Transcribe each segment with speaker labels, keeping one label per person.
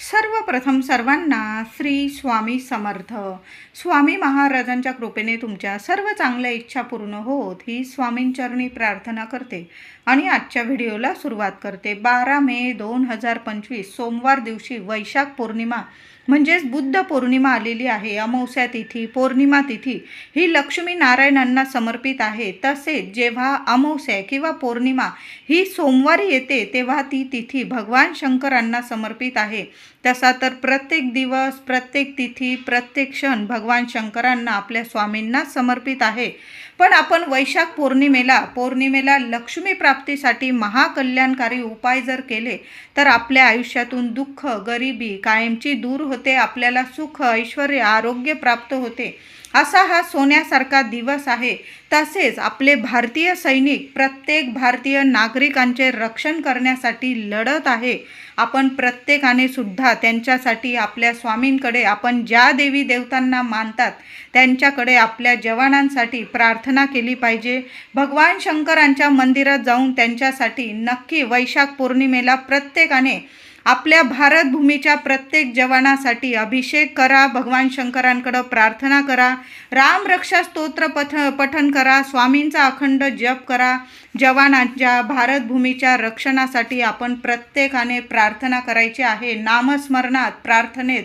Speaker 1: सर्वप्रथम सर्वांना श्री स्वामी समर्थ. स्वामी महाराजांच्या कृपेने तुमच्या सर्व चांगल्या इच्छा पूर्ण होत ही स्वामींचरणी प्रार्थना करते आणि आजच्या व्हिडिओला सुरुवात करते. बारा मे दोन हजार पंचवीस सोमवार दिवशी वैशाख पौर्णिमा म्हणजेच बुद्ध पौर्णिमा आलेली आहे अमावस्या तिथी पौर्णिमा तिथी ही लक्ष्मी नारायणांना समर्पित आहे. तसेच जेव्हा अमावस्या किंवा पौर्णिमा ही सोमवारी येते तेव्हा ती तिथी भगवान शंकरांना समर्पित आहे. तसा तर प्रत्येक दिवस प्रत्येक तिथी प्रत्येक क्षण भगवान शंकरांना आपल्या स्वामींना समर्पित आहे. पण आपण वैशाख पौर्णिमेला पौर्णिमेला लक्ष्मी प्राप्तीसाठी महाकल्याणकारी उपाय जर केले तर आपल्या आयुष्यातून दुःख गरिबी कायमची दूर होते आपल्याला सुख ऐश्वर आरोग्य प्राप्त होते. असा हा सोन्यासारखा दिवस आहे. तसेच आपले भारतीय सैनिक प्रत्येक भारतीय नागरिकांचे रक्षण करण्यासाठी लढत आहे. आपण प्रत्येकाने सुद्धा त्यांच्यासाठी आपल्या स्वामींकडे आपण ज्या देवी देवतांना मानतात त्यांच्याकडे आपल्या जवानांसाठी प्रार्थना केली पाहिजे. भगवान शंकरांच्या मंदिरात जाऊन त्यांच्यासाठी नक्की वैशाख पौर्णिमेला प्रत्येकाने आपल्या भारतभूमीच्या प्रत्येक जवानासाठी अभिषेक करा भगवान शंकरांकडं प्रार्थना करा रामरक्षा स्तोत्र पठ पठन करा स्वामींचा अखंड जप करा. जवानांच्या भारतभूमीच्या रक्षणासाठी आपण प्रत्येकाने प्रार्थना करायची आहे. नामस्मरणात प्रार्थनेत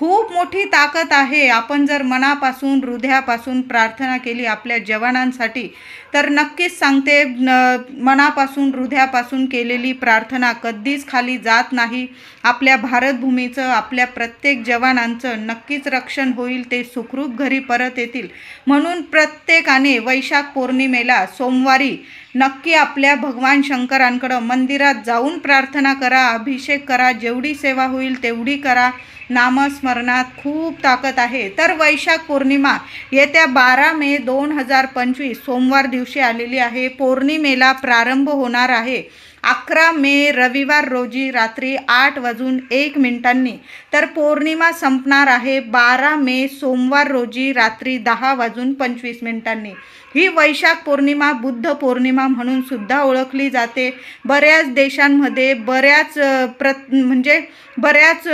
Speaker 1: खूप मोठी ताकद आहे. आपण जर मनापासून हृदयापासून प्रार्थना केली आपल्या जवानांसाठी तर नक्कीच सांगते न मनापासून हृदयापासून केलेली प्रार्थना कधीच खाली जात नाही. आपल्या भारतभूमीचं आपल्या प्रत्येक जवानांचं नक्कीच रक्षण होईल ते सुखरूप घरी परत येतील. म्हणून प्रत्येकाने वैशाख पौर्णिमेला सोमवारी नक्की आपल्या भगवान शंकरांकडं मंदिरात जाऊन प्रार्थना करा अभिषेक करा जेवढी सेवा होईल तेवढी करा. नामस्मरणात खूप ताकद आहे. तर वैशाख पौर्णिमा येत्या बारा मे दोन हजार पंचवीस सोमवार दिवशी आलेली आहे. पौर्णिमेला प्रारंभ होणार आहे. अकरा मे रविवार रोजी रात्री आठ वाजून एक मिनिटांनी. तर पौर्णिमा संपणार आहे बारा मे सोमवार रोजी रात्री दहा वाजून पंचवीस मिनिटांनी. ही वैशाख पौर्णिमा बुद्ध पौर्णिमा म्हणून सुद्धा ओळखली जाते. बऱ्याच देशांमध्ये बऱ्याच प्र म्हणजे बऱ्याच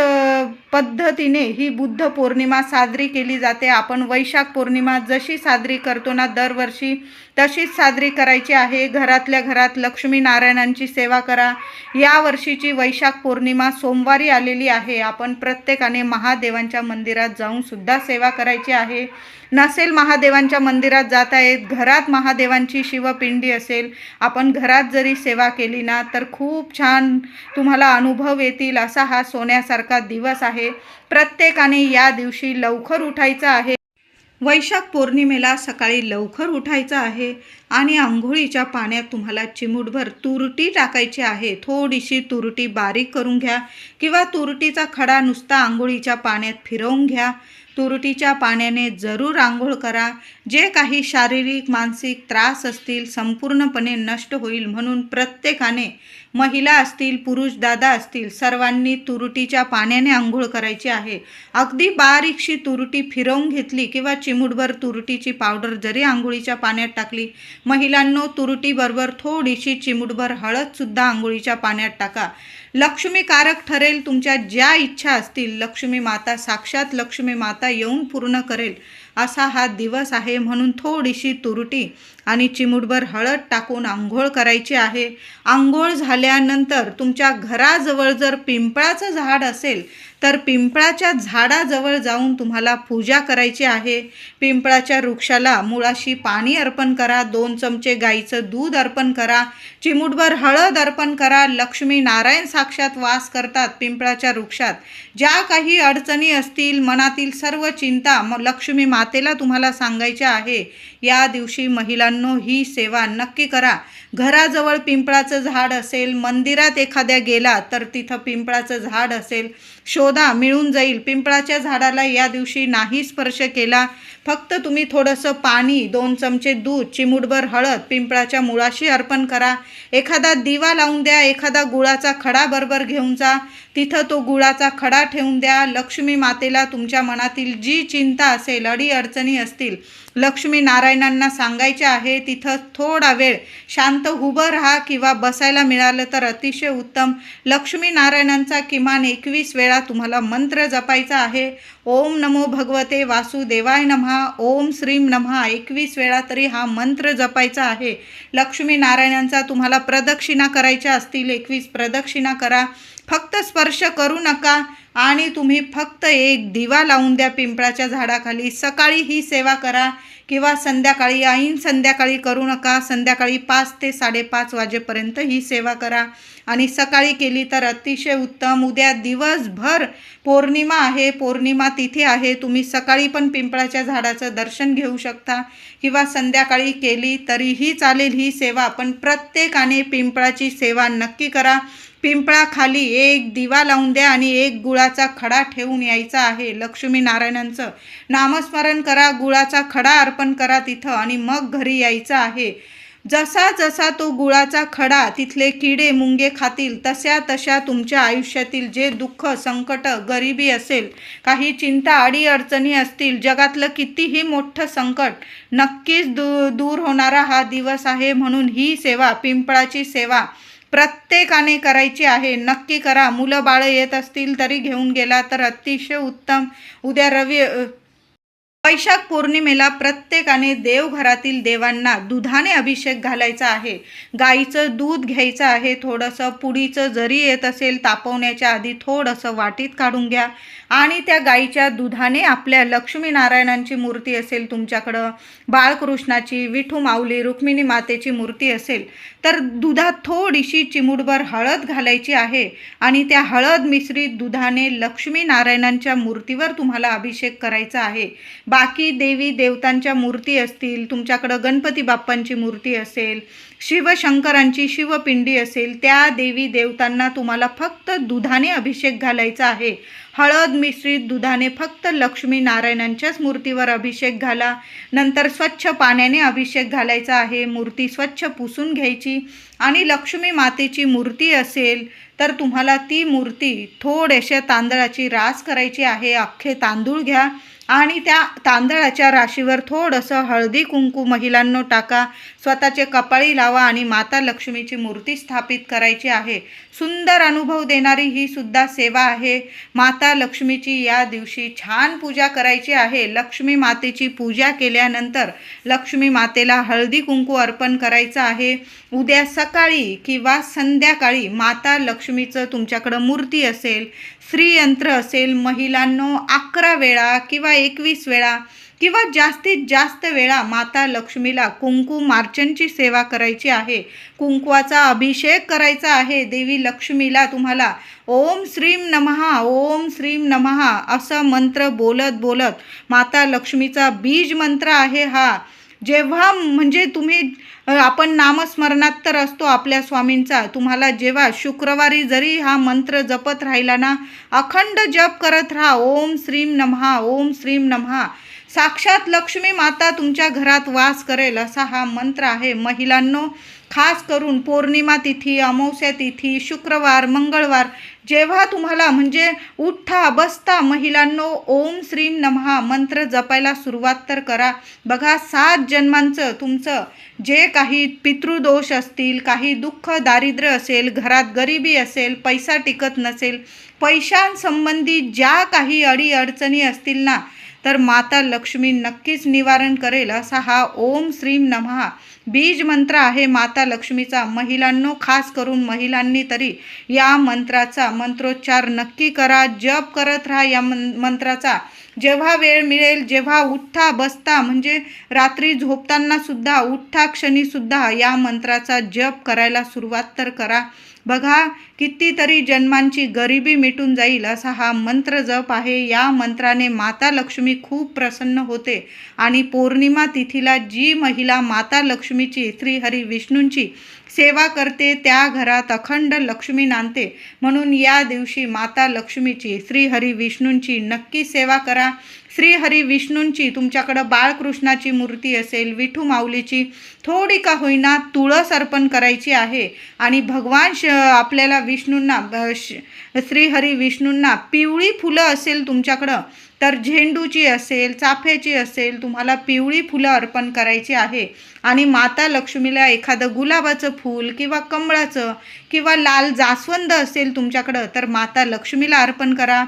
Speaker 1: पद्धतीने ही बुद्ध पौर्णिमा साजरी केली जाते. आपण वैशाख पौर्णिमा जशी साजरी करतो ना दरवर्षी तशीच साजरी करायची आहे. घरातल्या घरात लक्ष्मी नारायणांची सेवा करा. या वर्षीची वैशाख पौर्णिमा सोमवारी आलेली आहे. आपण प्रत्येकाने महादेवांच्या मंदिरात जाऊन सुद्धा सेवा करायची आहे. नसेल महादेवांच्या मंदिरात जात आहेत घरात महादेवांची शिवपिंडी असेल आपण घरात जरी सेवा केली ना तर खूप छान तुम्हाला अनुभव येतील असा हा सोन्यासारखा दिवस आहे. प्रत्येकाने या दिवशी लवकर उठायचं आहे. वैशाख पौर्णिमेला सकाळी लवकर उठायचं आहे आणि आंघोळीच्या पाण्यात तुम्हाला चिमूटभर तुरटी टाकायची आहे. थोडीशी तुरटी बारीक करून घ्या किंवा तुरटीचा खडा नुसता आंघोळीच्या पाण्यात फिरवून घ्या. तुरटीच्या पाण्याने जरूर आंघोळ करा. जे काही शारीरिक मानसिक त्रास असतील संपूर्णपणे नष्ट होईल म्हणून प्रत्येकाने महिला असतील पुरुष दादा असतील सर्वांनी तुरटीच्या पाण्याने आंघोळ करायची आहे. अगदी बारीकशी तुरटी फिरवून घेतली किंवा चिमूटभर तुरटीची पावडर जरी आंघोळीच्या पाण्यात टाकली महिलांनो तुरटीबरोबर थोडीशी चिमूटभर हळदसुद्धा आंघोळीच्या पाण्यात टाका. लक्ष्मीकारक ठरेल तुमच्या ज्या इच्छा असतील लक्ष्मी माता साक्षात लक्ष्मी माता येऊन पूर्ण करेल. असा हा दिवस आहे म्हणून थोडीशी तुरटी आणि चिमूटभर हळद टाकून आंघोळ करायची आहे. आंघोळ झाल्यानंतर तुमच्या घराजवळ जर पिंपळाचं झाड असेल तर पिंपळाच्या झाडाजवळ जाऊन तुम्हाला पूजा करायची आहे. पिंपळाच्या वृक्षाला मुळाशी पाणी अर्पण करा दोन चमचे गाईचं दूध अर्पण करा चिमूटभर हळद अर्पण करा लक्ष्मी नारायण साक्षात वास करतात पिंपळाच्या वृक्षात. ज्या काही अडचणी असतील मनातील सर्व चिंता म लक्ष्मी मातेला तुम्हाला सांगायचे आहे. या दिवशी महिलांनो ही सेवा नक्की करा. घराजवळ पिंपळाचं झाड असेल मंदिरात एखाद्या गेला तर तिथं पिंपळाचं झाड असेल शोधा मिळून जाईल. पिंपळाच्या झाडाला या दिवशी नाही स्पर्श केला. फक्त तुम्ही थोडंसं पाणी दोन चमचे दूध चिमूटभर हळद पिंपळाच्या मुळाशी अर्पण करा. एखादा दिवा लावून द्या एखादा गुळाचा खडा बरोबर घेऊन जा. तिथं तो गुळाचा खडा ठेवून द्या. लक्ष्मी मातेला तुमच्या मनातील जी चिंता असेल अडी अडीअडचणी असतील लक्ष्मी नारायण नारायणांना सांगायचे आहे तिथं थोडा वेळ शांत उभं राहा किंवा बसायला मिळालं तर अतिशय उत्तम. लक्ष्मी नारायणांचा किमान एकवीस वेळा तुम्हाला मंत्र जपायचा आहे. ओम नमो भगवते वासुदेवाय नमहा. ओम श्रीम नमहा. एकवीस वेळा तरी हा मंत्र जपायचा आहे. लक्ष्मी नारायणांचा तुम्हाला प्रदक्षिणा करायच्या असतील. एकवीस प्रदक्षिणा करा. फक्त स्पर्श करू नका आणि तुम्ही फक्त एक दिवा लावून द्या पिंपळाच्या झाडाखाली. सकाळी ही सेवा करा. किंवा संध्याकाळी ऐन संध्याकाळी करू नका. संध्याकाळी पाच ते साडेपाच वाजेपर्यंत ही सेवा करा. आणि सकाळी केली तर अतिशय उत्तम. उद्या दिवसभर पौर्णिमा आहे. पौर्णिमा तिथे आहे. तुम्ही सकाळी पण पिंपळाच्या झाडाचं दर्शन घेऊ शकता. किंवा संध्याकाळी केली तरीही चालेल. ही सेवा पण प्रत्येकाने पिंपळाची सेवा नक्की करा. पिंपळाखाली एक दिवा लावून द्या आणि एक गुळाचा खडा ठेवून यायचा आहे. लक्ष्मी नारायणांचं नामस्मरण करा गुळाचा खडा अर्पण करा तिथं आणि मग घरी यायचं आहे. जसा जसा तो गुळाचा खडा तिथले किडे मुंगे खातील तशा तशा तुमच्या आयुष्यातील जे दुःख संकट गरिबी असेल काही चिंता अडीअडचणी असतील जगातलं कितीही मोठं संकट नक्कीच दू दूर होणारा हा दिवस आहे म्हणून ही सेवा पिंपळाची सेवा प्रत्येकाने करायची आहे. नक्की करा. मुलं बाळं येत असतील तरी घेऊन गेला तर अतिशय उत्तम. उद्या रवी वैशाख पौर्णिमेला प्रत्येकाने देवघरातील देवांना दुधाने अभिषेक घालायचा आहे. गाईचं दूध घ्यायचं आहे थोडंसं. पुडीचं जरी येत असेल तापवण्याच्या आधी थोडंसं वाटीत काढून घ्या. आणि त्या गाईच्या दुधाने आपल्या लक्ष्मीनारायणांची मूर्ती असेल तुमच्याकडं बाळकृष्णाची विठू माऊली रुक्मिणी मातेची मूर्ती असेल तर दुधात थोडीशी चिमुडभर हळद घालायची आहे आणि त्या हळद मिश्रित दुधाने लक्ष्मीनारायणांच्या मूर्तीवर तुम्हाला अभिषेक करायचा आहे. बाकी देवी देवतांच्या मूर्ती असतील तुमच्याकडं गणपती बाप्पांची मूर्ती असेल शिवशंकरांची शिवपिंडी असेल त्या देवी देवतांना तुम्हाला फक्त दुधाने अभिषेक घालायचा आहे. हळद मिश्रित दुधाने फक्त लक्ष्मी नारायणांच्याच मूर्तीवर अभिषेक घाला. नंतर स्वच्छ पाण्याने अभिषेक घालायचा आहे. मूर्ती स्वच्छ पुसून घ्यायची आणि लक्ष्मी मातेची मूर्ती असेल तर तुम्हाला ती मूर्ती थोड्याशा तांदळाची रास करायची आहे. अख्खे तांदूळ घ्या. आणि त्या तांदळाच्या राशीवर थोडंसं हळदी कुंकू महिलांनो टाका. स्वतःचे कपाळी लावा आणि माता लक्ष्मीची मूर्ती स्थापित करायची आहे. सुंदर अनुभव देणारी ही सुद्धा सेवा आहे. माता लक्ष्मीची या दिवशी छान पूजा करायची आहे. लक्ष्मी मातेची पूजा केल्यानंतर लक्ष्मी मातेला हळदी कुंकू अर्पण करायचं आहे. उद्या सकाळी किंवा संध्याकाळी माता लक्ष्मीचं तुमच्याकडं मूर्ती असेल श्रीयंत्र असेल महिलांनो अकरा वेळा किंवा एकवीस वेळा किंवा जास्तीत जास्त वेळा माता लक्ष्मीला कुंकू मार्चनची सेवा करायची आहे. कुंकवाचा अभिषेक करायचा आहे. देवी लक्ष्मीला तुम्हाला ओम श्रीम नमहा ओम श्रीम नमहा असं मंत्र बोलत बोलत माता लक्ष्मीचा बीज मंत्र आहे हा. जेव्हा म्हणजे तुम्ही आपण नामस्मरणात तर असतो आपल्या स्वामींचा तुम्हाला जेव्हा शुक्रवारी जरी हा मंत्र जपत राहिला ना अखंड जप करत राहा ओम श्रीम नमहा ओम श्रीम नमहा. साक्षात लक्ष्मी माता तुमच्या घरात वास करेल असा हा मंत्र आहे. महिलांनो खास करून पौर्णिमा तिथी अमावस्या तिथी शुक्रवार मंगळवार जेव्हा तुम्हाला म्हणजे उठ्ठा बसता महिलांनो ओम श्रीम नमहा मंत्र जपायला सुरुवात तर करा. बघा सात जन्मांचं तुमचं जे काही पितृदोष असतील काही दुःख दारिद्र्य असेल घरात गरिबी असेल पैसा टिकत नसेल पैशांसंबंधी ज्या काही अडीअडचणी असतील ना तर माता लक्ष्मी नक्कीच निवारण करेल असा हा ओम श्रीम नमहा बीज मंत्र आहे माता लक्ष्मीचा. महिलांनो खास करून महिलांनी तरी या मंत्राचा मंत्रोच्चार नक्की करा जप करत राहा या मंत्राचा. जेव्हा वेळ मिळेल जेव्हा उठता बसता म्हणजे रात्री झोपताना सुद्धा उठता या मंत्राचा जप करायला सुरुवात तर करा. बघा कितीतरी जन्मांची गरिबी मिटून जाईल असा हा मंत्र जप आहे. या मंत्राने माता लक्ष्मी खूप प्रसन्न होते आणि पौर्णिमा तिथीला जी महिला माता लक्ष्मीची श्रीहरी विष्णूंची सेवा करते त्या घरात अखंड लक्ष्मी नांदते. म्हणून या दिवशी माता लक्ष्मीची श्रीहरी विष्णूंची नक्की सेवा करा. श्रीहरी विष्णूंची तुमच्याकडं बाळकृष्णाची मूर्ती असेल विठू माऊलीची थोडी का होईना तुळस अर्पण करायची आहे. आणि भगवान श आपल्याला विष्णूंना श- श्रीहरी विष्णूंना पिवळी फुलं असेल तुमच्याकडं तर झेंडूची असेल चाफ्याची असेल तुम्हाला पिवळी फुलं अर्पण करायची आहे. आणि माता लक्ष्मीला एखादं गुलाबाचं फूल किंवा कमळाचं किंवा लाल जास्वंद असेल तुमच्याकडं तर माता लक्ष्मीला अर्पण करा.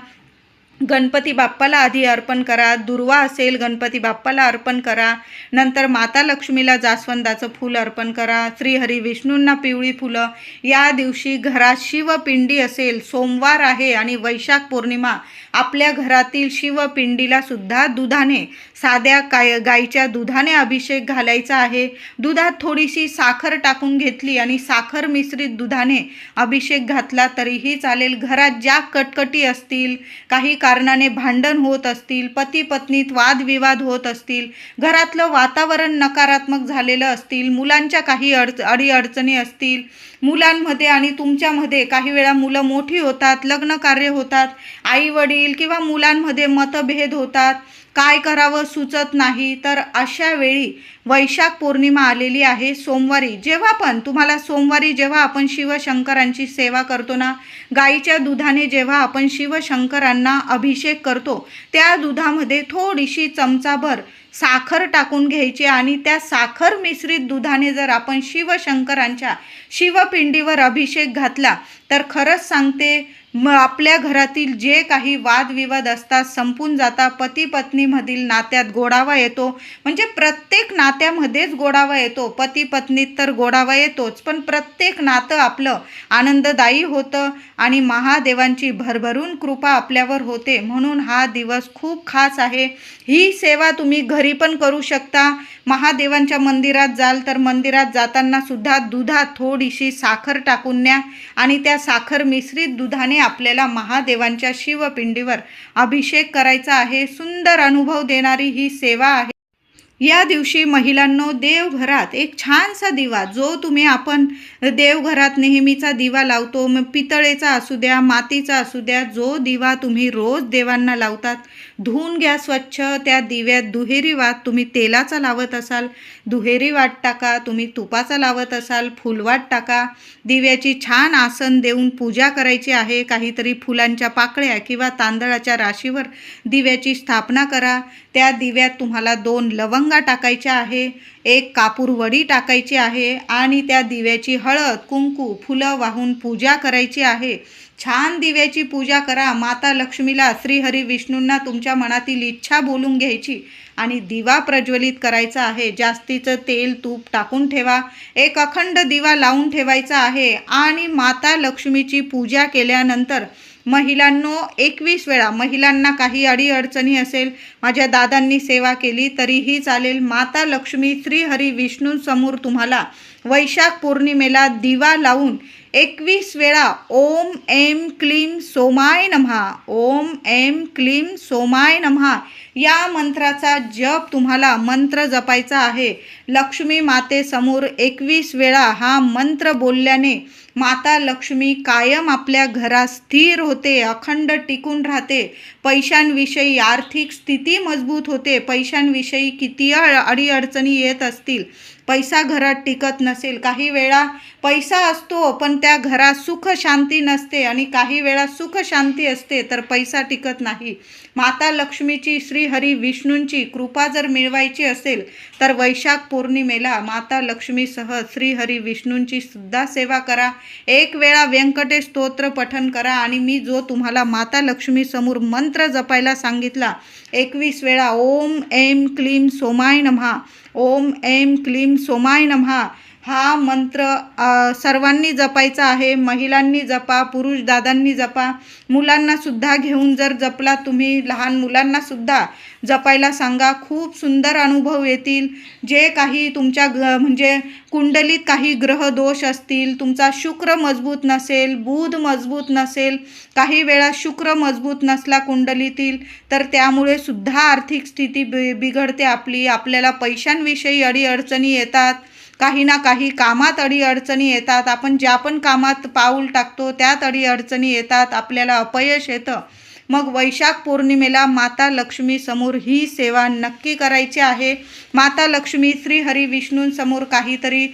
Speaker 1: गणपती बाप्पाला आधी अर्पण करा. दुर्वा असेल गणपती बाप्पाला अर्पण करा. नंतर माता लक्ष्मीला जास्वंदाचं फूल अर्पण करा. श्रीहरी विष्णूंना पिवळी फुलं. या दिवशी घरात शिवपिंडी असेल सोमवार आहे आणि वैशाख पौर्णिमा. आपल्या घरातील शिवपिंडीला सुद्धा दुधाने साध्या काय गाईच्या दुधाने अभिषेक घालायचा आहे. दुधात थोडीशी साखर टाकून घेतली आणि साखर मिश्रित दुधाने अभिषेक घातला तरीही चालेल. घरात ज्या कटकटी असतील काही कारणाने भांडण होत असतील पती पत्नीत वादविवाद होत असतील घरातलं वातावरण नकारात्मक झालेलं असतील मुलांच्या काही अडच अडीअडचणी असतील मुलांमध्ये आणि तुमच्यामध्ये काही वेळा मुलं मोठी होतात लग्न कार्य होतात आई वडील किंवा मुलांमध्ये मतभेद होतात काय करावं सुचत नाही. तर अशा वेळी वैशाख पौर्णिमा आलेली आहे सोमवारी. जेव्हा पण तुम्हाला सोमवारी जेव्हा आपण शिवशंकरांची सेवा करतो ना गाईच्या दुधाने जेव्हा आपण शिवशंकरांना अभिषेक करतो त्या दुधामध्ये थोडीशी चमचाभर साखर टाकून घ्यायची आणि त्या साखर मिश्रित दुधाने जर आपण शिवशंकरांच्या शिवपिंडीवर अभिषेक घातला तर खरंच सांगते म आपल्या घरातील जे काही वादविवाद असतात संपून जातात पती पत्नीमधील नात्यात गोडावा येतो. म्हणजे प्रत्येक नात्यामध्येच गोडावा येतो. पती पत्नीत तर गोडावा येतोच पण प्रत्येक नातं आपलं आनंददायी होतं आणि महादेवांची भरभरून कृपा आपल्यावर होते. म्हणून हा दिवस खूप खास आहे. ही सेवा तुम्ही घरी पण करू शकता. महादेवांच्या मंदिरात जाल तर मंदिरात जाताना सुद्धा दुधात थोडीशी साखर टाकून न्या आणि त्या साखर मिश्रित दुधाने आपल्याला महादेवांच्या शिवपिंडीवर अभिषेक करायचा आहे. सुंदर अनुभव देणारी ही सेवा आहे. या दिवशी महिलांनो देवघरात एक छानसा दिवा जो तुम्ही आपण देवघरात नेहमीचा दिवा लावतो. मग पितळेचा असू द्या मातीचा असू द्या जो दिवा तुम्ही रोज देवांना लावतात धुवून घ्या स्वच्छ त्या दिव्यात दुहेरी वात तुम्ही तेलाचा लावत असाल दुहेरी वाट टाका तुम्ही तुपाचा लावत असाल फुलवाट टाका. दिव्याची छान आसन देऊन पूजा करायची आहे काहीतरी फुलांच्या पाकळ्या किंवा तांदळाच्या राशीवर दिव्याची स्थापना करा. त्या दिव्यात तुम्हाला दोन लवंगा टाकायच्या आहे एक कापूर वडी टाकायची आहे आणि त्या दिव्याची हळद कुंकू फुलं वाहून पूजा करायची आहे. छान दिव्याची पूजा करा. माता लक्ष्मीला श्रीहरी विष्णूंना तुमच्या मनातील इच्छा बोलून घ्यायची आणि दिवा प्रज्वलित करायचा आहे. जास्तीचं तेल तूप टाकून ठेवा. एक अखंड दिवा लावून ठेवायचा आहे आणि माता लक्ष्मीची पूजा केल्यानंतर महिलांनो एकवीस वेळा महिलांना काही अडीअडचणी असेल माझ्या दादांनी सेवा केली तरीही चालेल. माता लक्ष्मी श्रीहरी विष्णूंसमोर तुम्हाला वैशाख पौर्णिमेला दिवा लावून एकवीस वेळा ओम एम क्लीम सोमाय नमहा ओम एम क्लीम सोमाय नमहा. या मंत्राचा जप तुम्हाला मंत्र जपायचा आहे. लक्ष्मी मातेसमोर एकवीस वेळा हा मंत्र बोलल्याने माता लक्ष्मी कायम आपल्या घरात स्थिर होते अखंड टिकून राहते. पैशांविषयी आर्थिक स्थिती मजबूत होते. पैशांविषयी किती अडीअडचणी येत असतील? पैसा घरात टिकत नसेल. काही वेळा पैसा असतो पण त्या घरात सुख शांती नसते आणि काही वेळा सुख शांती असते तर पैसा टिकत नाही. माता लक्ष्मीची श्रीहरी विष्णूंची कृपा जर मिळवायची असेल तर वैशाख पौर्णिमेला माता लक्ष्मीसह श्रीहरी विष्णूंची सुद्धा सेवा करा. एक वेळा व्यंकटेश स्तोत्र पठन करा आणि मी जो तुम्हाला माता लक्ष्मीसमोर मंत्र जपायला सांगितला एकवीस वेळा ओम एम क्लीम सोमाय नमहा ओम एम क्लीम सोमाय नमहा हा मंत्र सर्वांनी जपायचा आहे. महिलांनी जपा पुरुष दादांनी जपा. मुलांनासुद्धा घेऊन जर जपला तुम्ही लहान मुलांनासुद्धा जपायला सांगा. खूप सुंदर अनुभव येतील. जे काही तुमच्या ग म्हणजे कुंडलीत काही ग्रह दोष असतील तुमचा शुक्र मजबूत नसेल बुध मजबूत नसेल काही वेळा शुक्र मजबूत नसला कुंडलीतील तर त्यामुळे सुद्धा आर्थिक स्थिती बि बिघडते आपली. आपल्याला पैशांविषयी अडीअडचणी येतात. काही ना काही कामात अडीअडचणी येतात. आपण ज्या पण कामात पाऊल टाकतो त्यात अडीअडचणी येतात. आपल्याला अपयश येतं. मग वैशाख पौर्णिमेला माता लक्ष्मी समोर ही सेवा नक्की करायची आहे. माता लक्ष्मी श्री हरी विष्णूंसमोर काहीतरी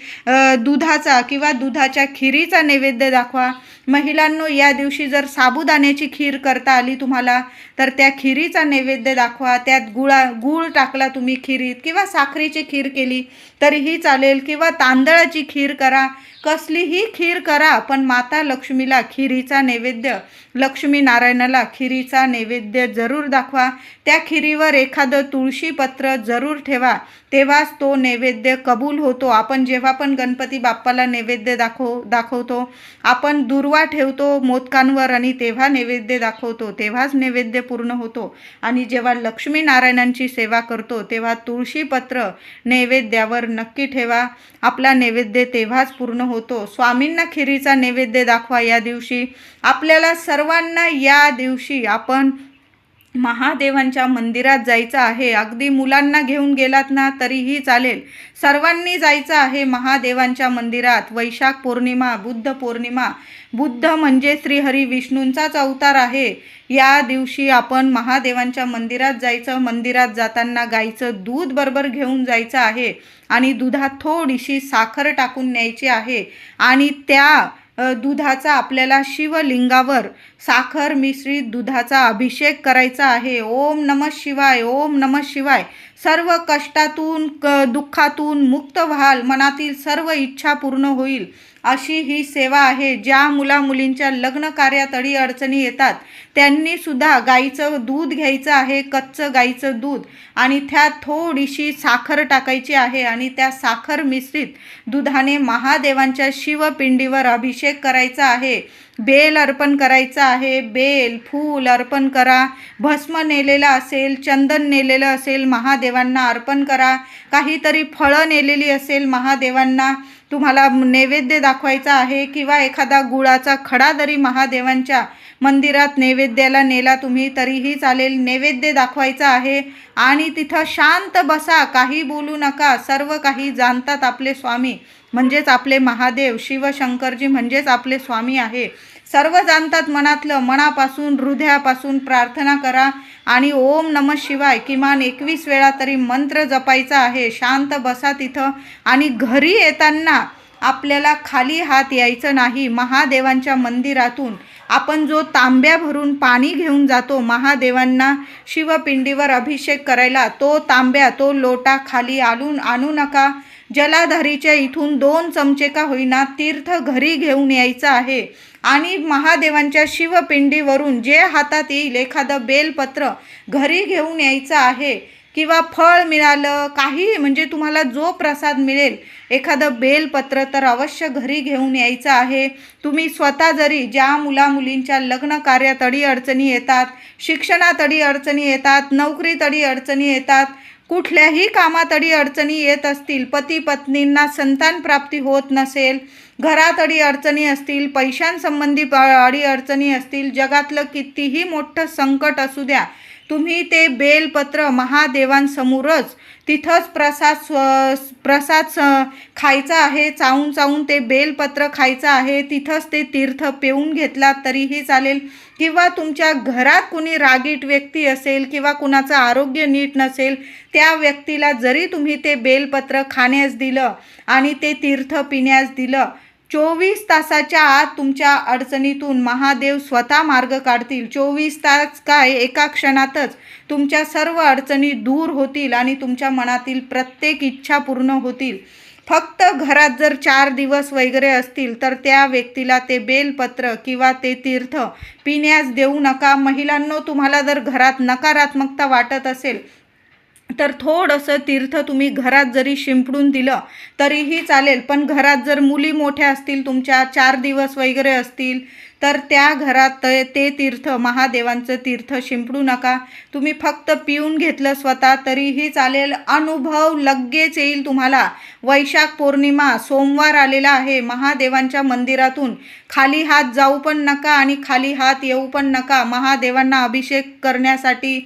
Speaker 1: दुधाचा किंवा दुधाच्या खिरीचा नैवेद्य दाखवा. महिलांनो या दिवशी जर साबुदाण्याची खीर करता आली तुम्हाला तर त्या खिरीचा नैवेद्य दाखवा. त्यात गुळा गुळ टाकला तुम्ही खिरीत किंवा साखरेची खीर केली तरीही चालेल किंवा तांदळाची खीर करा. कसलीही खीर करा पण माता लक्ष्मीला खिरीचा नैवेद्य लक्ष्मी नारायणाला खिरीचा नैवेद्य जरूर दाखवा. त्या खिरीवर एखादं तुळशीपत्र जरूर ठेवा. तेव्हाच तो नैवेद्य कबूल होतो. आपण जेव्हा पण गणपती बाप्पाला नैवेद्य दाखव दाखवतो आपण दुर्वा ठेवतो मोदकांवर आणि तेव्हा नैवेद्य दाखवतो. तेव्हाच नैवेद्य पूर्ण होतो. आणि जेव्हा लक्ष्मीनारायणांची सेवा करतो तेव्हा तुळशीपत्र नैवेद्यावर नक्की ठेवा. आपला नैवेद्य तेव्हाच पूर्ण होतो. स्वामींना खिरीचा नैवेद्य दाखवा या दिवशी. आपल्याला सर्वांना या दिवशी आपण महादेवांच्या मंदिरात जायचं आहे. अगदी मुलांना घेऊन गेलात ना तरीही चालेल. सर्वांनी जायचं आहे महादेवांच्या मंदिरात. वैशाख पौर्णिमा बुद्ध पौर्णिमा. बुद्ध म्हणजे श्रीहरी विष्णूंचाच अवतार आहे. या दिवशी आपण महादेवांच्या मंदिरात जायचं मंदिरात जाताना गाईचं दूध बरोबर घेऊन जायचं आहे आणि दुधात थोडीशी साखर टाकून न्यायची आहे आणि त्या दुधाचा आपल्याला शिवलिंगावर साखर मिश्रित दुधाचा अभिषेक करायचा आहे. ओम नम शिवाय ओम नम शिवाय. सर्व कष्टातून क दुःखातून मुक्त व्हाल. मनातील सर्व इच्छा पूर्ण होईल. अशी ही सेवा आहे ज्या मुला मुलींच्या लग्न कार्यात अडी अडचणी येतात. त्यांनी सुद्धा गाईचं दूध घ्यायचं आहे कच्चं गाईचं दूध आणि त्या थोडीशी साखर टाकायची आहे आणि त्या साखर मिश्रित दुधाने महादेवांच्या शिवपिंडीवर अभिषेक करायचा आहे. बेल अर्पण करायचं आहे. बेल फूल अर्पण करा. भस्म नेलेलं असेल चंदन नेलेलं असेल महादेवांना अर्पण करा. काहीतरी फळं नेलेली असेल महादेवांना. तुम्हाला नैवेद्य दाखवायचा आहे किंवा एखादा गुळाचा खडा जरी महादेवांच्या मंदिरात नैवेद्याला नेला तुम्ही तरीही चालेल. नैवेद्य दाखवायचा आहे. आणि तिथं शांत बसा. काही बोलू नका. सर्व काही जाणतात आपले स्वामी. म्हणजेच आपले महादेव शिवशंकरजी म्हणजेच आपले स्वामी आहे. सर्व जाणतात मनातलं मनापासून हृदयापासून प्रार्थना करा आणि ओम नम शिवाय किमान एकवीस वेळा तरी मंत्र जपायचा आहे. शांत बसा तिथं आणि घरी येताना आपल्याला खाली हात यायचं नाही. महादेवांच्या मंदिरातून आपण जो तांब्या भरून पाणी घेऊन जातो महादेवांना शिवपिंडीवर अभिषेक करायला तो तांब्या तो लोटा खाली आणून आणू नका. जलाधारीच्या इथून दोन चमचे का होईना तीर्थ घरी घेऊन यायचं आहे. आणि महादेवांच्या शिवपिंडीवरून जे हातात येईल एखादं बेलपत्र घरी घेऊन यायचं आहे. किंवा फळ मिळालं काही म्हणजे तुम्हाला जो प्रसाद मिळेल एखादं बेलपत्र तर अवश्य घरी घेऊन यायचं आहे. तुम्ही स्वतः जरी ज्या मुला मुलींच्या लग्न कार्यात अडी अडचणी येतात शिक्षणात अडी अडचणी येतात नोकरीत अडी अडचणी येतात कुठल्याही कामात अडी अडचणी येत असतील पती पत्नींना संतान प्राप्ती होत नसेल घरात अडी अडचणी असतील पैशांसंबंधी अडी अडचणी असतील जगातलं कितीही मोठं संकट असू द्या तुम्ही ते बेलपत्र महादेवांसमोरच तिथंच प्रसाद स्व प्रसाद स- खायचा आहे चावून चावून ते बेलपत्र खायचं आहे तिथंच ते तीर्थ पिऊन घेतला तरीही चालेल. किंवा तुमच्या घरात कुणी रागीट व्यक्ती असेल किंवा कुणाचं आरोग्य नीट नसेल त्या व्यक्तीला जरी तुम्ही ते बेलपत्र खाण्यास दिलं आणि ते तीर्थ पिण्यास दिलं चोवीस तासाच्या आत तुमच्या अडचणीतून महादेव स्वतः मार्ग काढतील. चोवीस तास काय? एका क्षणातच तुमच्या सर्व अडचणी दूर होतील आणि तुमच्या मनातील प्रत्येक इच्छा पूर्ण होतील. फक्त घरात जर चार दिवस वगैरे असतील तर त्या व्यक्तीला ते बेलपत्र किंवा ते तीर्थ पिण्यास देऊ नका. महिलांनो तुम्हाला जर घरात नकारात्मकता वाटत असेल तर थोडंसं तीर्थ तुम्ही घरात जरी शिंपडून दिलं तरीही चालेल. पण घरात जर मुली मोठ्या असतील तुमच्या चार दिवस वगैरे असतील तर त्या घरात ते ते तीर्थ महादेवांचं तीर्थ शिंपडू नका. तुम्ही फक्त पिऊन घेतलं स्वतः तरीही चालेल. अनुभव लगेच येईल तुम्हाला. वैशाख पौर्णिमा सोमवार आलेला आहे. महादेवांच्या मंदिरातून खाली हात जाऊ पण नका आणि खाली हात येऊ पण नका. महादेवांना अभिषेक करण्यासाठी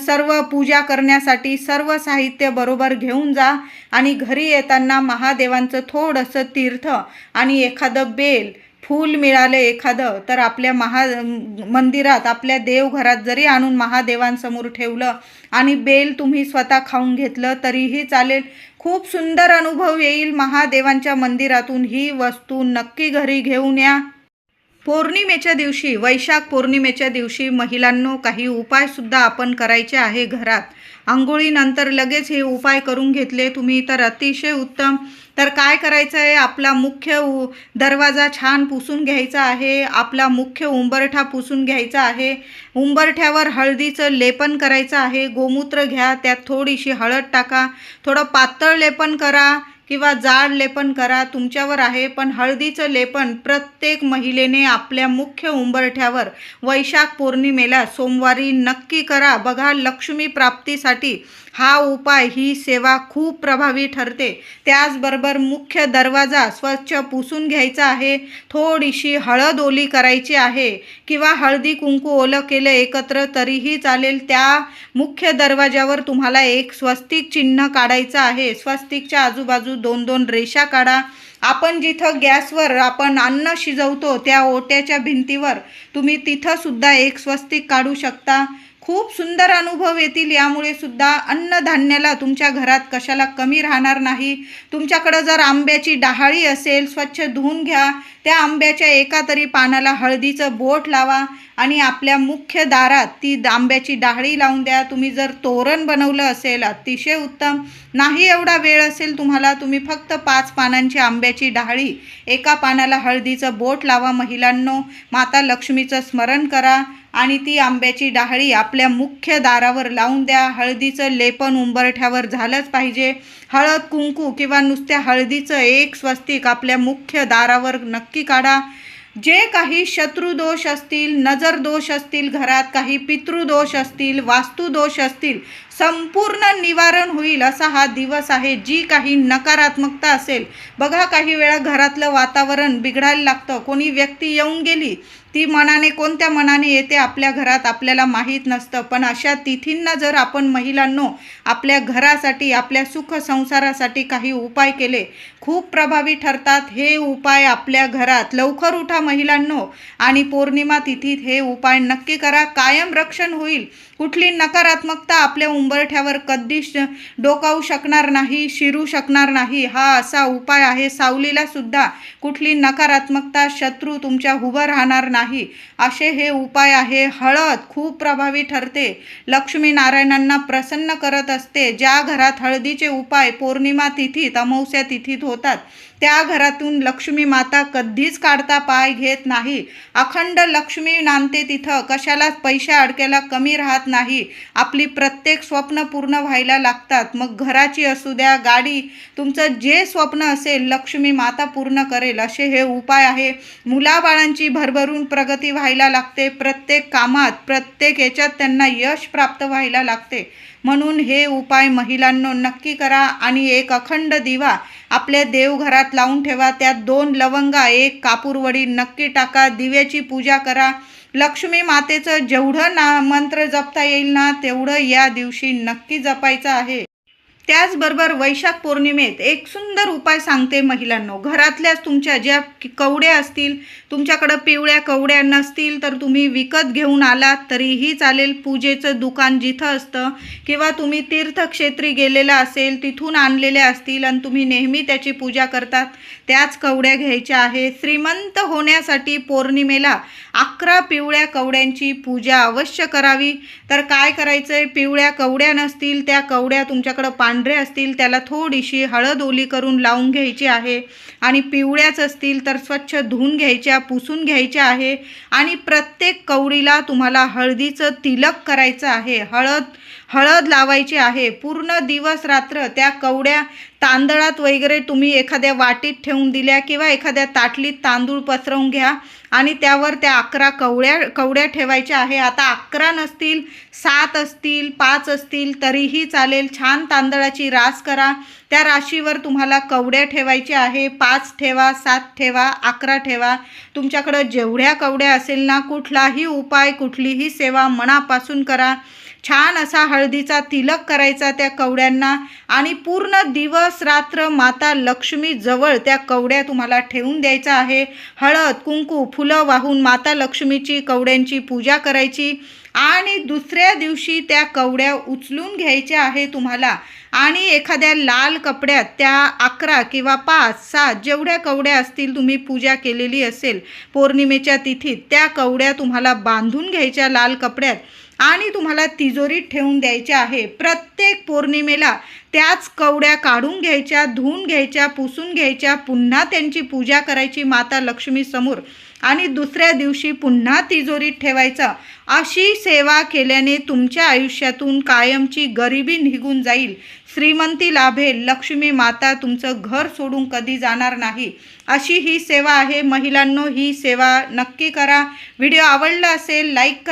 Speaker 1: सर्व पूजा करण्यासाठी सर्व साहित्य बरोबर घेऊन जा आणि घरी येताना महादेवांचं थोडंसं तीर्थ आणि एखादं बेल फूल मिळालं एखादं तर आपल्या महा मंदिरात आपल्या देवघरात जरी आणून महादेवांसमोर ठेवलं आणि बेल तुम्ही स्वतः खाऊन घेतलं तरीही चालेल. खूप सुंदर अनुभव येईल महादेवांच्या मंदिरातून. ही वस्तू नक्की घरी घेऊन या. पौर्णिमेच्या दिवशी वैशाख पौर्णिमेच्या दिवशी महिलांनो काही उपायसुद्धा आपण करायचे आहे घरात. आंघोळीनंतर लगेच हे उपाय करून घेतले. तुम्ही तर अतिशय उत्तम. तर काय करायचं आहे आपला मुख्य उ दरवाजा छान पुसून घ्यायचा आहे. आपला मुख्य उंबरठा पुसून घ्यायचा आहे. उंबरठ्यावर हळदीचं लेपन करायचं आहे. गोमूत्र घ्या त्यात थोडीशी हळद टाका. थोडं पातळ लेपन करा. किंवा जाड लेपन करा तुमच्यावर आहे पण हळदीचं लेपन प्रत्येक महिलेने आपल्या मुख्य उंबरठ्यावर वैशाख पौर्णिमेला सोमवारी नक्की करा. बघा लक्ष्मी प्राप्तीसाठी हा उपाय ही सेवा खूप प्रभावी ठरते. त्याचबरोबर मुख्य दरवाजा स्वच्छ पुसून घ्यायचा आहे. थोडीशी हळद ओली करायची आहे किंवा हळदी कुंकू ओलं केलं एकत्र तरीही चालेल. त्या मुख्य दरवाजावर तुम्हाला एक स्वस्तिक चिन्ह काढायचं आहे. स्वस्तिकच्या आजूबाजू दोन दोन रेषा काढा. आपण जिथं गॅसवर आपण अन्न शिजवतो त्या ओट्याच्या भिंतीवर तुम्ही तिथंसुद्धा एक स्वस्तिक काढू शकता. खूप सुंदर अनुभव येतील यामुळे सुद्धा अन्नधान्याला तुमच्या घरात कशाला कमी राहणार नाही. तुमच्याकडं जर आंब्याची डहाळी असेल स्वच्छ धुवून घ्या. त्या आंब्याच्या एका तरी पानाला हळदीचं बोट लावा आणि आपल्या मुख्य दारात ती आंब्याची डाहळी लावून द्या. तुम्ही जर तोरण बनवलं असेल अतिशय उत्तम. नाही एवढा वेळ असेल तुम्हाला तुम्ही फक्त पाच पानांची आंब्याची डाहळी एका पानाला हळदीचं बोट लावा महिलांनो. माता लक्ष्मीचं स्मरण करा. आणि ती आंब्याची डाहळी आपल्या मुख्य दारावर लावून द्या. हळदीचं लेपन उंबरठ्यावर झालंच पाहिजे. हळद कुंकू किंवा नुसत्या हळदीचं एक स्वस्तिक आपल्या मुख्य दारावर नक्की काढा. जे काही शत्रुदोष असतील नजर दोष असतील घरात काही पितृदोष असतील वास्तुदोष असतील संपूर्ण निवारण होईल असा हा दिवस आहे. जी काही नकारात्मकता असेल बघा काही वेळा घरातलं वातावरण बिघडायला लागतं. कोणी व्यक्ती येऊन गेली ती मनाने कोणत्या मनाने येते आपल्या घरात आपल्याला माहीत नसतं. पण अशा तिथींना जर आपण महिलांनो आपल्या घरासाठी आपल्या सुख संसारासाठी काही उपाय केले खूप प्रभावी ठरतात. हे उपाय आपल्या घरात लवकर उठा महिलांनो. आणि पौर्णिमा तिथीत हे उपाय नक्की करा. कायम रक्षण होईल. कुठली नकारात्मकता आपल्या उंबरठ्यावर कधीच डोकावू शकणार नाही शिरू शकणार नाही? हा असा उपाय आहे. सावलीला सुद्धा कुठली नकारात्मकता शत्रू तुमच्या उभं राहणार नाही. असे हे उपाय आहे. हळद खूप प्रभावी ठरते. लक्ष्मी नारायणांना प्रसन्न करत असते. ज्या घरात हळदीचे उपाय पौर्णिमा तिथीत अमावस्या तिथीत होतात त्या घरातून लक्ष्मी माता कधीच काढता पाय घेत नाही. अखंड लक्ष्मी नांदते तिथं. कशाला पैशा अडक्याला कमी राहत नाही. आपली प्रत्येक स्वप्न पूर्ण व्हायला लागतात. मग घराची असू द्या गाडी तुमचं जे स्वप्न असेल लक्ष्मी माता पूर्ण करेल. असे हे उपाय आहे. मुलाबाळांची भरभरून प्रगती व्हायला लागते. प्रत्येक कामात प्रत्येक याच्यात त्यांना यश प्राप्त व्हायला लागते. म्हणून हे उपाय महिलांनो नक्की करा आणि एक अखंड दिवा आपल्या देवघरात लावून ठेवा. त्यात दोन लवंगा एक कापूरवडी नक्की टाका. दिव्याची पूजा करा. लक्ष्मी मातेचं जेवढं ना मंत्र जपता येईल ना तेवढं या दिवशी नक्की जपायचं आहे. त्याचबरोबर वैशाख पौर्णिमेत एक सुंदर उपाय सांगते महिलांनो. घरातल्याच तुमच्या ज्या कवड्या असतील तुमच्याकडं पिवळ्या कवड्या नसतील तर तुम्ही विकत घेऊन आलात तरीही चालेल. पूजेचं दुकान जिथं असतं किंवा तुम्ही तीर्थक्षेत्री गेलेला असेल तिथून आणलेल्या असतील आणि तुम्ही नेहमी त्याची पूजा करतात त्याच कवड्या घ्यायच्या आहे श्रीमंत होण्यासाठी पौर्णिमेला अकरा पिवळ्या कवड्यांची पूजा अवश्य करावी. तर काय करायचं आहे पिवळ्या कवड्या नसतील त्या कवड्या तुमच्याकडं पांढरे असतील त्याला थोडीशी हळद ओली करून लावून घ्यायची आहे. आणि पिवळ्याच असतील तर स्वच्छ धुवून घ्यायच्या पुसून घ्यायच्या आहे. आणि प्रत्येक कवडीला तुम्हाला हळदीचं तिलक करायचं आहे. हळद हळद लावायची आहे. पूर्ण दिवस रात्र त्या कवड्या तांदळात वगैरे तुम्ही एखाद्या वाटीत ठेवून दिल्या किंवा एखाद्या ताटलीत तांदूळ पसरवून घ्या आणि त्यावर त्या अकरा कवड्या कवड्या ठेवायच्या आहे. आता अकरा नसतील सात असतील पाच असतील तरीही चालेल. छान तांदळाची रास करा. त्या राशीवर तुम्हाला कवड्या ठेवायच्या आहे. पाच ठेवा सात ठेवा अकरा ठेवा. तुमच्याकडं जेवढ्या कवड्या असेल ना कुठलाही उपाय कुठलीही सेवा मनापासून करा. छान असा हळदीचा तिलक करायचा त्या कवड्यांना आणि पूर्ण दिवस रात्र माता लक्ष्मी जवळ त्या कवड्या तुम्हाला ठेवून द्यायचा आहे. हळद कुंकू फुलं वाहून माता लक्ष्मीची कवड्यांची पूजा करायची आणि दुसऱ्या दिवशी त्या कवड्या उचलून घ्यायच्या आहे तुम्हाला. आणि एखाद्या लाल कपड्यात त्या अकरा किंवा पाच सात जेवढ्या कवड्या असतील तुम्ही पूजा केलेली असेल पौर्णिमेच्या तिथीत त्या कवड्या तुम्हाला बांधून घ्यायच्या लाल कपड्यात. आणि तुम्हाला तिजोरीत ठेवून द्यायचे आहे. प्रत्येक पौर्णिमेला त्याच कवड्या काढून घ्यायच्या धुवून घ्यायच्या पुसून घ्यायच्या पुन्हा त्यांची पूजा करायची माता लक्ष्मीसमोर आणि दुसऱ्या दिवशी पुन्हा तिजोरीत ठेवायचं. अशी सेवा केल्याने तुमच्या आयुष्यातून कायमची गरिबी निघून जाईल. श्रीमंती लाभेल लक्ष्मी माता तुमचं घर सोडून कधी जाणार नाही. अशी ही सेवा आहे. महिलांनो ही सेवा नक्की करा. व्हिडिओ आवडला असेल लाईक